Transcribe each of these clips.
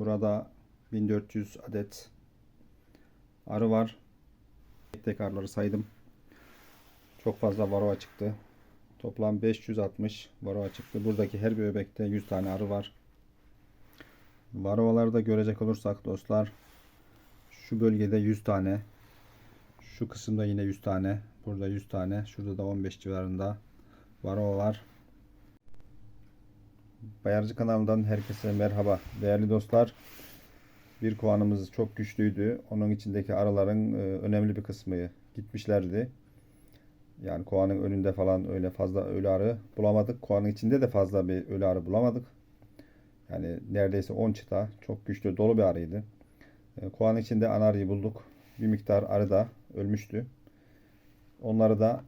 Burada 1400 adet arı var. Tek saydım. Çok fazla varroa çıktı. Toplam 560 varroa çıktı. Buradaki her bir öbekte 100 tane arı var. Varroaları da görecek olursak dostlar şu bölgede 100 tane şu kısımda yine 100 tane burada 100 tane şurada da 15 civarında varroa var. Bayarcı kanalından herkese merhaba değerli dostlar. Bir kovanımız çok güçlüydü. Onun içindeki arıların e, önemli bir kısmı gitmişlerdi. Yani kovanın önünde falan öyle fazla ölü arı bulamadık. Kovanın içinde de fazla bir ölü arı bulamadık. Yani neredeyse 10 çıta çok güçlü dolu bir arıydı. E, kovanın içinde ana arıyı bulduk. Bir miktar arı da ölmüştü. Onları da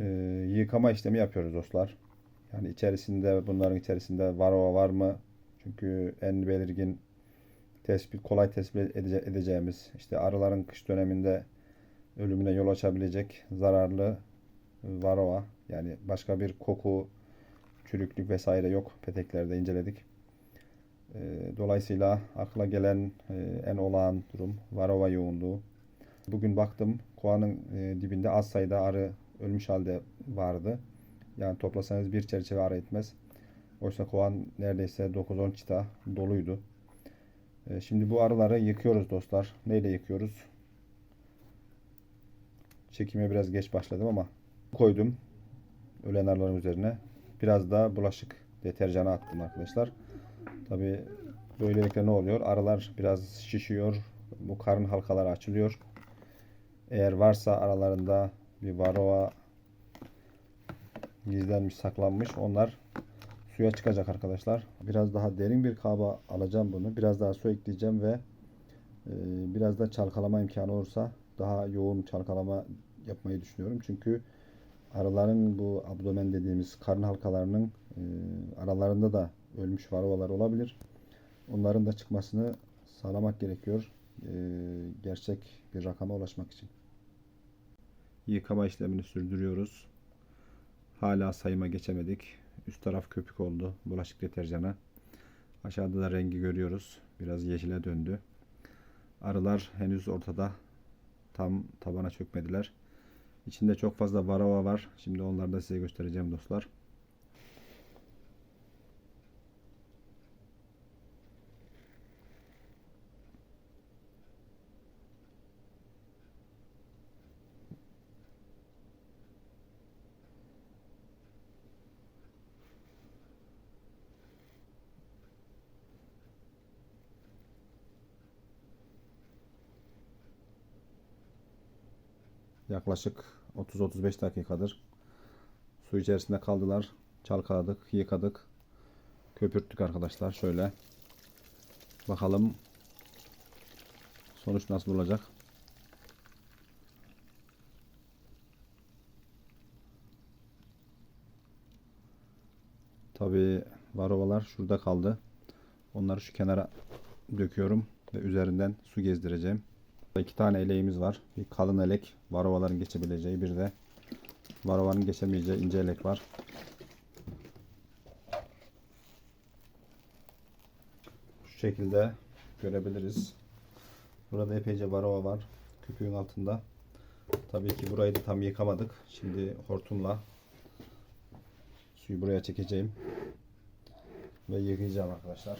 e, yıkama işlemi yapıyoruz dostlar. Yani içerisinde bunların içerisinde varroa var mı? Çünkü en belirgin tespit kolay tespit edece- edeceğimiz işte arıların kış döneminde ölümüne yol açabilecek zararlı varroa yani başka bir koku, çürüklük vesaire yok peteklerde inceledik. Ee, Dolayısıyla akla gelen e, en olağan durum varroa yoğunluğu. Bugün baktım kovanın e, dibinde az sayıda arı ölmüş halde vardı. Yani toplasanız bir çerçeve arı etmez. Oysa kovan neredeyse 9-10 çıta doluydu. E, Şimdi bu arıları yıkıyoruz dostlar. Neyle yıkıyoruz? Çekime biraz geç başladım ama koydum ölen arıların üzerine. Biraz da bulaşık deterjanı attım arkadaşlar. Tabi böylelikle ne oluyor? Arılar biraz şişiyor. Bu karın halkaları açılıyor. Eğer varsa aralarında bir varroa gizlenmiş, saklanmış onlar suya çıkacak arkadaşlar. Biraz daha derin bir kaba alacağım bunu. Biraz daha su ekleyeceğim ve e, biraz da çalkalama imkanı olursa daha yoğun çalkalama yapmayı düşünüyorum. Çünkü arıların bu abdomen dediğimiz karın halkalarının e, aralarında da ölmüş varroalar olabilir. Onların da çıkmasını sağlamak gerekiyor. e, gerçek bir rakama ulaşmak için. Yıkama işlemini sürdürüyoruz. Hala sayıma geçemedik. Üst taraf köpük oldu. Bulaşık deterjanı. Aşağıda da rengi görüyoruz. Biraz yeşile döndü. Arılar henüz ortada. Tam tabana çökmediler. İçinde çok fazla varroa var. Şimdi onları da size göstereceğim dostlar. Yaklaşık 30-35 dakikadır su içerisinde kaldılar. Çalkaladık, yıkadık, köpürttük arkadaşlar. Şöyle bakalım sonuç nasıl olacak. Tabii varovalar şurada kaldı. Onları şu kenara döküyorum ve üzerinden su gezdireceğim. İki tane eleğimiz var. Bir kalın elek, varovaların geçebileceği, bir de varovanın geçemeyeceği ince elek var. Şu şekilde görebiliriz. Burada epeyce varova var. Küpüğün altında. Tabii ki burayı da tam yıkamadık. Şimdi hortumla suyu buraya çekeceğim. Ve yıkayacağım arkadaşlar.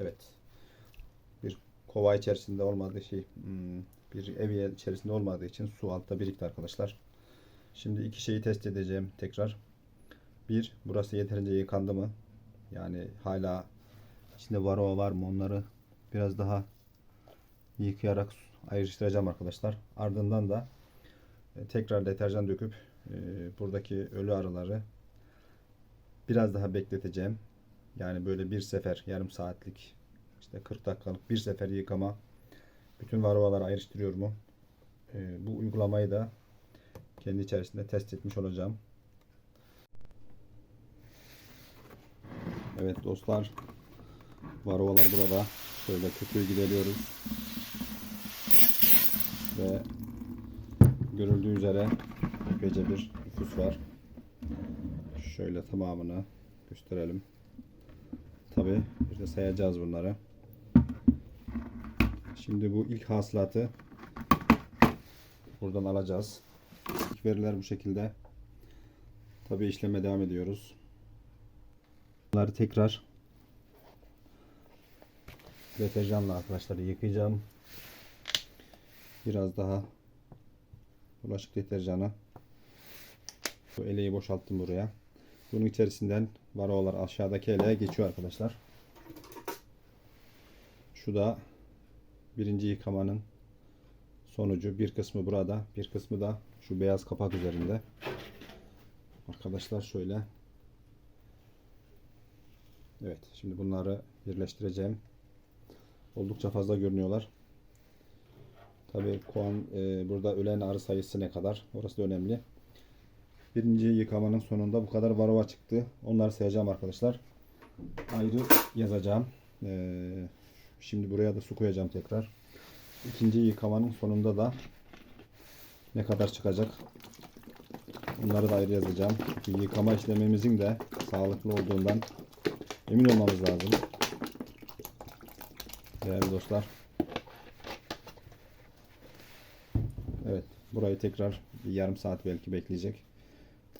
Evet. Bir kova içerisinde olmadığı şey, hmm, bir ev içerisinde olmadığı için su altta birikti arkadaşlar. Şimdi iki şeyi test edeceğim tekrar. Bir, burası yeterince yıkandı mı? Yani hala içinde varroa var mı? Onları biraz daha yıkayarak ayrıştıracağım arkadaşlar. Ardından da e, tekrar deterjan döküp e, buradaki ölü arıları biraz daha bekleteceğim. Yani böyle bir sefer yarım saatlik işte 40 dakikalık bir sefer yıkama bütün varroaları ayrıştırıyor mu? Ee, bu uygulamayı da kendi içerisinde test etmiş olacağım. Evet dostlar. Varovalar burada. Şöyle köpüğü gideriyoruz. Ve görüldüğü üzere epeyce bir nüfus var. Şöyle tamamını gösterelim. Tabi de sayacağız bunları. Şimdi bu ilk hasılatı buradan alacağız. İlk veriler bu şekilde. Tabi işleme devam ediyoruz. Bunları tekrar deterjanla arkadaşlar yıkayacağım. Biraz daha bulaşık deterjanı. Bu eleği boşalttım buraya. Bunun içerisinden varolar aşağıdaki eleğe geçiyor arkadaşlar. Şu da birinci yıkamanın sonucu. Bir kısmı burada, bir kısmı da şu beyaz kapak üzerinde. Arkadaşlar şöyle. Evet, şimdi bunları birleştireceğim. Oldukça fazla görünüyorlar. Tabii kovan e, burada ölen arı sayısı ne kadar? Orası da önemli. Birinci yıkamanın sonunda bu kadar varova çıktı. Onları sayacağım arkadaşlar. Ayrı yazacağım. Ee, şimdi buraya da su koyacağım tekrar. İkinci yıkamanın sonunda da ne kadar çıkacak? Bunları da ayrı yazacağım. Çünkü yıkama işlemimizin de sağlıklı olduğundan emin olmamız lazım. Değerli dostlar. Evet. Burayı tekrar yarım saat belki bekleyecek.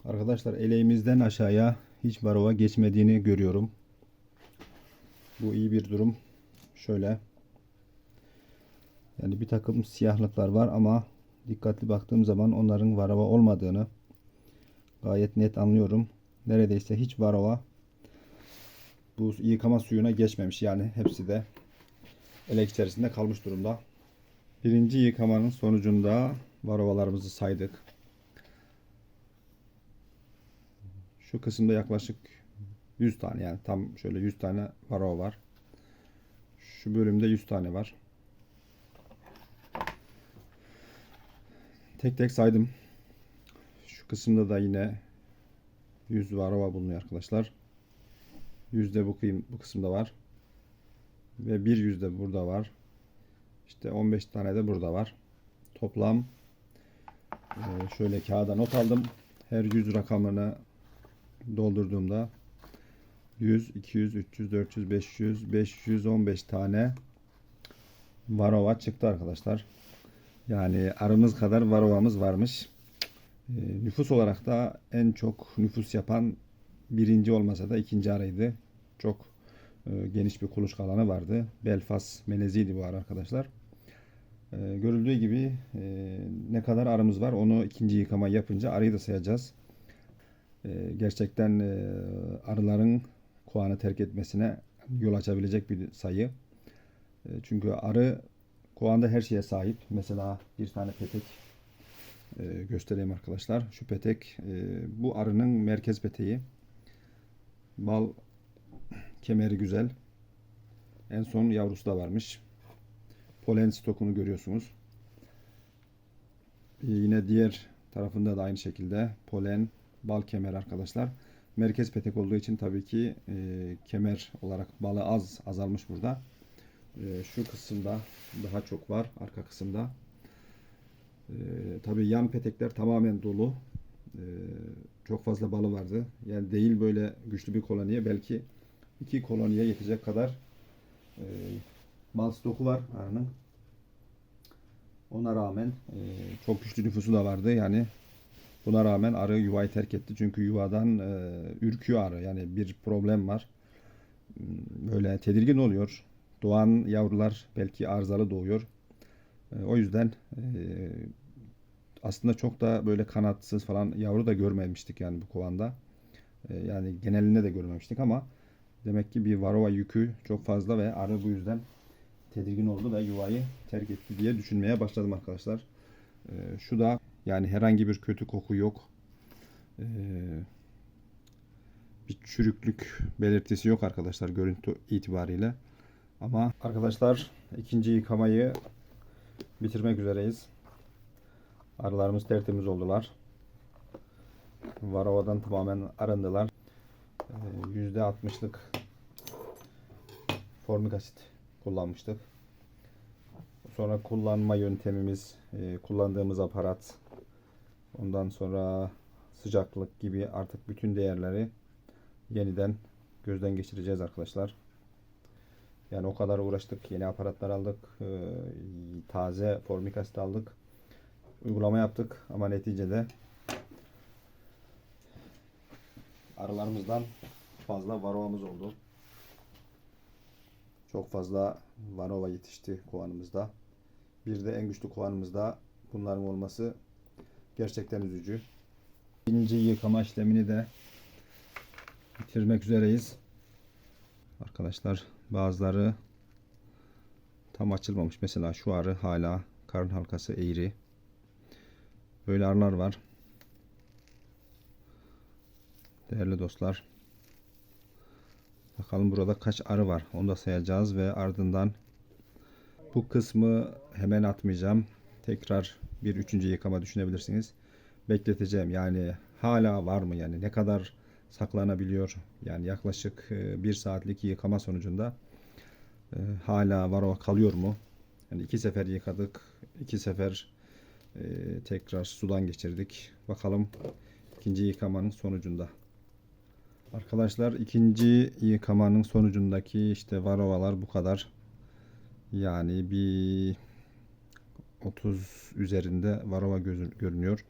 Arkadaşlar eleğimizden aşağıya hiç varova geçmediğini görüyorum. Bu iyi bir durum. Şöyle. Yani bir takım siyahlıklar var ama dikkatli baktığım zaman onların varova olmadığını gayet net anlıyorum. Neredeyse hiç varova bu yıkama suyuna geçmemiş. Yani hepsi de elek içerisinde kalmış durumda. Birinci yıkamanın sonucunda varovalarımızı saydık. Şu kısımda yaklaşık 100 tane yani tam şöyle 100 tane varova var. Şu bölümde 100 tane var. Tek tek saydım. Şu kısımda da yine 100 varova bulunuyor arkadaşlar. Yüzde bu, kıyım, bu kısımda var. Ve bir yüzde burada var. İşte 15 tane de burada var. Toplam şöyle kağıda not aldım. Her 100 rakamını doldurduğumda 100, 200, 300, 400, 500, 515 tane varova çıktı arkadaşlar. Yani arımız kadar varovamız varmış. E, nüfus olarak da en çok nüfus yapan birinci olmasa da ikinci arıydı. Çok e, geniş bir kuluçka alanı vardı. Belfast meleziydi bu arı arkadaşlar. E, görüldüğü gibi e, ne kadar arımız var onu ikinci yıkama yapınca arıyı da sayacağız. E, gerçekten e, arıların kovanı terk etmesine yol açabilecek bir sayı. E, çünkü arı kovanda her şeye sahip. Mesela bir tane petek e, göstereyim arkadaşlar. Şu petek e, bu arının merkez peteği. Bal kemeri güzel. En son yavrusu da varmış. Polen stokunu görüyorsunuz. Ee, Yine diğer tarafında da aynı şekilde polen, bal kemer arkadaşlar. Merkez petek olduğu için tabii ki e, kemer olarak balı az azalmış burada. E, şu kısımda daha çok var arka kısımda. E, tabii yan petekler tamamen dolu. E, çok fazla balı vardı. Yani değil böyle güçlü bir koloniye belki iki koloniye yetecek kadar e, mal stoku var arının. Ona rağmen e, çok güçlü nüfusu da vardı. Yani buna rağmen arı yuvayı terk etti. Çünkü yuvadan e, ürküyor arı. Yani bir problem var. Böyle tedirgin oluyor. Doğan yavrular belki arızalı doğuyor. E, o yüzden e, aslında çok da böyle kanatsız falan yavru da görmemiştik yani bu kovanda. E, yani genelinde de görmemiştik ama demek ki bir varova yükü çok fazla ve arı bu yüzden tedirgin oldu ve yuvayı terk etti diye düşünmeye başladım arkadaşlar. E, şu da yani herhangi bir kötü koku yok. E, bir çürüklük belirtisi yok arkadaşlar görüntü itibariyle. Ama arkadaşlar ikinci yıkamayı bitirmek üzereyiz. Arılarımız tertemiz oldular. Varovadan tamamen arındılar. Ee, %60'lık formik asit kullanmıştık. Sonra kullanma yöntemimiz, e, kullandığımız aparat, ondan sonra sıcaklık gibi artık bütün değerleri yeniden gözden geçireceğiz arkadaşlar. Yani o kadar uğraştık, yeni aparatlar aldık, e, taze formik asit aldık, uygulama yaptık ama neticede arılarımızdan fazla varovamız oldu. Çok fazla varova yetişti kovanımızda. Bir de en güçlü kovanımızda bunların olması gerçekten üzücü. İkinci yıkama işlemini de bitirmek üzereyiz. Arkadaşlar bazıları tam açılmamış. Mesela şu arı hala karın halkası eğri. Böyle arılar var. Değerli dostlar. Bakalım burada kaç arı var. Onu da sayacağız ve ardından bu kısmı hemen atmayacağım. Tekrar bir üçüncü yıkama düşünebilirsiniz. Bekleteceğim. Yani hala var mı? Yani ne kadar saklanabiliyor? Yani yaklaşık e, bir saatlik yıkama sonucunda e, hala var o kalıyor mu? Yani iki sefer yıkadık. iki sefer e, tekrar sudan geçirdik. Bakalım ikinci yıkamanın sonucunda. Arkadaşlar ikinci yıkamanın sonucundaki işte varovalar bu kadar. Yani bir 30 üzerinde varova görünüyor.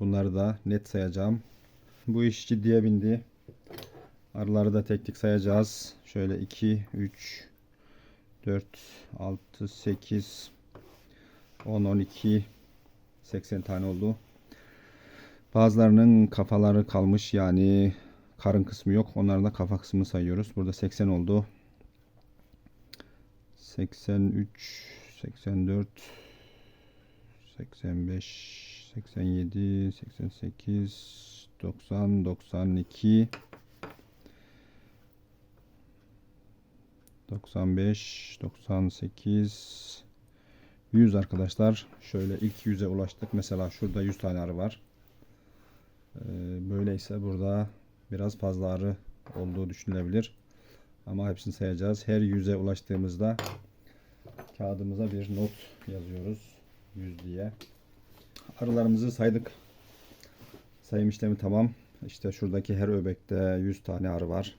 Bunları da net sayacağım. Bu iş ciddiye bindi. Arıları da tek tek sayacağız. Şöyle 2, 3, 4, 6, 8, 10, 12, 80 tane oldu. Bazılarının kafaları kalmış yani karın kısmı yok. Onların da kafa kısmını sayıyoruz. Burada 80 oldu. 83, 84, 85, 87, 88, 90, 92, 95, 98, 100 arkadaşlar. Şöyle ilk 100'e ulaştık. Mesela şurada 100 tane arı var. Ee, Böyleyse burada biraz fazla arı olduğu düşünülebilir. Ama hepsini sayacağız. Her 100'e ulaştığımızda kağıdımıza bir not yazıyoruz. 100 diye. Arılarımızı saydık. Sayım işlemi tamam. İşte şuradaki her öbekte 100 tane arı var.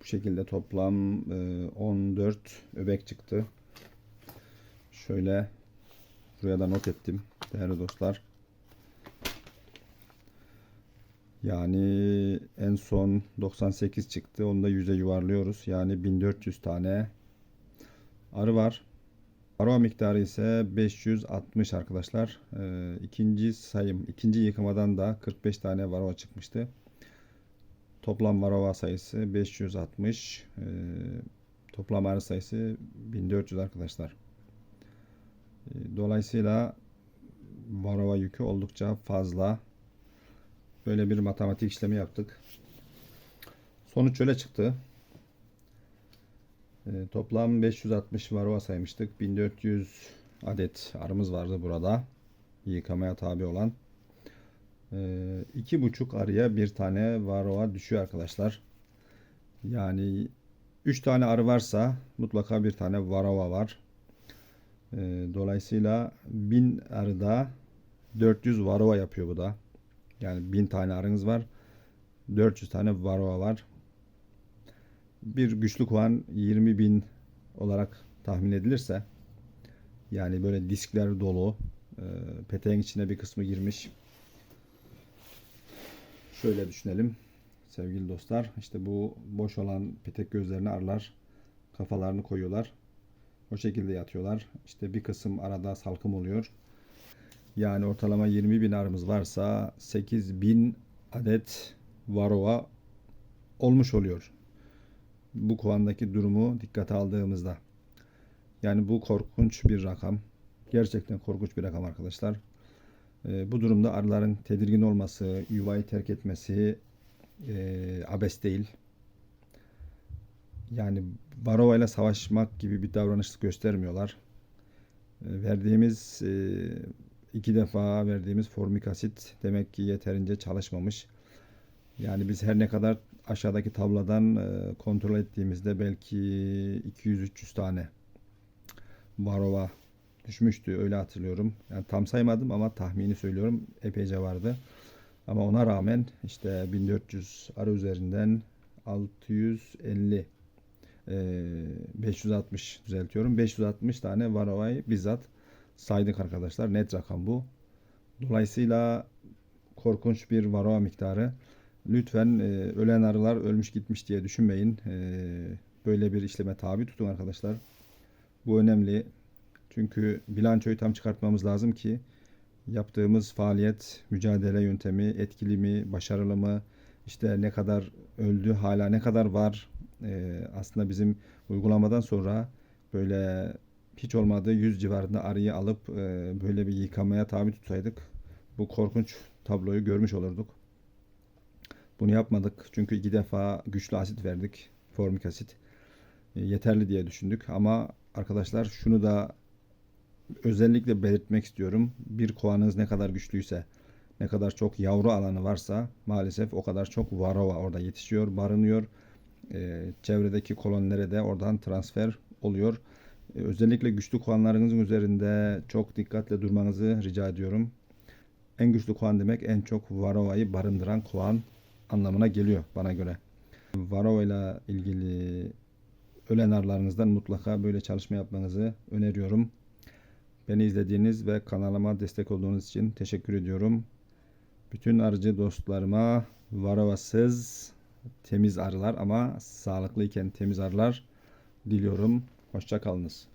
Bu şekilde toplam e, 14 öbek çıktı. Şöyle buraya da not ettim değerli dostlar. Yani en son 98 çıktı. Onu da 100'e yuvarlıyoruz. Yani 1400 tane arı var. Aroma miktarı ise 560 arkadaşlar. Ee, ikinci sayım, ikinci yıkamadan da 45 tane varova çıkmıştı. Toplam varova sayısı 560. Ee, toplam arı sayısı 1400 arkadaşlar. Ee, dolayısıyla varova yükü oldukça fazla. Böyle bir matematik işlemi yaptık. Sonuç şöyle çıktı. Ee, toplam 560 varova saymıştık. 1400 adet arımız vardı burada. Yıkamaya tabi olan. Ee, iki buçuk arıya bir tane varova düşüyor arkadaşlar. Yani 3 tane arı varsa mutlaka bir tane varova var. Ee, dolayısıyla 1000 arıda 400 varova yapıyor bu da. Yani 1000 tane arınız var. 400 tane varova var. Bir güçlü kovan 20 bin olarak tahmin edilirse yani böyle diskler dolu e, peteğin içine bir kısmı girmiş. Şöyle düşünelim sevgili dostlar. İşte bu boş olan petek gözlerine arılar kafalarını koyuyorlar. O şekilde yatıyorlar. İşte bir kısım arada salkım oluyor. Yani ortalama 20 bin arımız varsa 8 bin adet varova olmuş oluyor. Bu kovandaki durumu dikkate aldığımızda. Yani bu korkunç bir rakam. Gerçekten korkunç bir rakam arkadaşlar. Ee, bu durumda arıların tedirgin olması, yuvayı terk etmesi e, abes değil. Yani varova ile savaşmak gibi bir davranış göstermiyorlar. E, verdiğimiz e, iki defa verdiğimiz formik asit demek ki yeterince çalışmamış. Yani biz her ne kadar aşağıdaki tabladan e, kontrol ettiğimizde belki 200-300 tane varova düşmüştü öyle hatırlıyorum. Yani tam saymadım ama tahmini söylüyorum epeyce vardı. Ama ona rağmen işte 1400 arı üzerinden 650 e, 560 düzeltiyorum. 560 tane varovayı bizzat saydık arkadaşlar. Net rakam bu. Dolayısıyla korkunç bir varroa miktarı. Lütfen e, ölen arılar ölmüş gitmiş diye düşünmeyin. E, böyle bir işleme tabi tutun arkadaşlar. Bu önemli. Çünkü bilançoyu tam çıkartmamız lazım ki yaptığımız faaliyet, mücadele yöntemi etkili mi, başarılı mı, işte ne kadar öldü, hala ne kadar var. E, aslında bizim uygulamadan sonra böyle hiç olmadı 100 civarında arıyı alıp e, böyle bir yıkamaya tabi tutsaydık bu korkunç tabloyu görmüş olurduk. Bunu yapmadık çünkü iki defa güçlü asit verdik, formik asit. E, yeterli diye düşündük ama arkadaşlar şunu da özellikle belirtmek istiyorum. Bir kovanınız ne kadar güçlüyse, ne kadar çok yavru alanı varsa maalesef o kadar çok varroa orada yetişiyor, barınıyor. E, çevredeki kolonilere de oradan transfer oluyor. E, özellikle güçlü kovanlarınızın üzerinde çok dikkatle durmanızı rica ediyorum. En güçlü kovan demek en çok varovayı barındıran kovan anlamına geliyor bana göre. Varroa ile ilgili ölen arılarınızdan mutlaka böyle çalışma yapmanızı öneriyorum. Beni izlediğiniz ve kanalıma destek olduğunuz için teşekkür ediyorum. Bütün arıcı dostlarıma varovasız temiz arılar ama sağlıklıyken temiz arılar diliyorum. Hoşça kalınız.